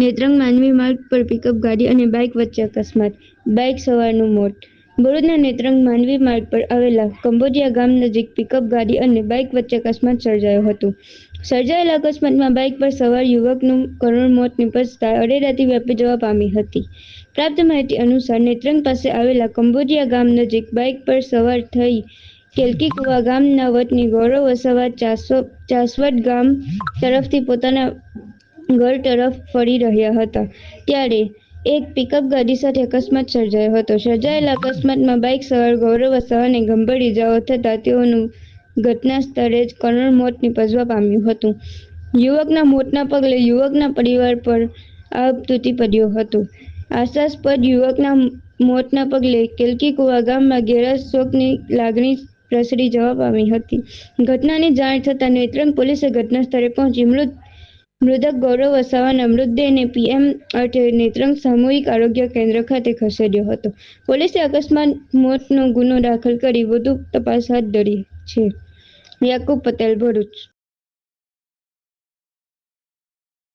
નેત્રંગ માનવી માર્ગ પર પિકઅપ ગાડી અને બાઇક વચ્ચે અકસ્માત. બાઇક સવારનું મોત. ભરૂચના નેત્રંગ માનવી માર્ગ પર આવેલા કંબોડિયા ગામ નજીક પિકઅપ ગાડી અને બાઇક વચ્ચે અકસ્માત સર્જાયો હતો. સર્જાયેલા અકસ્માતમાં બાઇક પર સવાર યુવકનું કરુણ મોત નિપજતા અરેરાટી વ્યાપી જવા પામી હતી. પ્રાપ્ત માહિતી અનુસાર નેત્રંગ પાસે આવેલા કંબોડિયા ગામ નજીક બાઇક પર સવાર થઈ કેલકીકુવા ગામના વતની ગૌરવ વસાવા ચાસો- ચાસવડ ગામ તરફથી પોતાના ઘર તરફ ફરી રહ્યા હતા. ત્યારે એક પિકઅપ ગાડી સાથે અકસ્માત સર્જાયો હતો. સર્જાયેલા અકસ્માતમાં બાઇક સવાર ગૌરવ વસાવાને ગંભીર ઇજાઓ થતાં તેઓનું ઘટના સ્થળે જ કરુણ મોત નિપજવા પામ્યું હતું. યુવકના મોતના પગલે યુવકના પરિવાર પર આભ તૂટી પડ્યો હતો. આશાસ્પદ યુવકના મોતના પગલે કેલકીકુવા ગામમાં ઘેરા શોકની લાગણી પ્રસરી જવા પામી હતી. ઘટનાની જાણ થતાં નેત્રંગ પોલીસે ઘટના સ્થળે પહોંચી મૃત મૃતક ગૌરવ વસાવાના મૃતદેહને પીએમ નેત્રંગ સામૂહિક આરોગ્ય કેન્દ્ર ખાતે ખસેડ્યો હતો. પોલીસે અકસ્માત મોતનો ગુનો દાખલ કરી વધુ તપાસ હાથ ધરી છે. યાકુબ પટેલ ભરૂચ.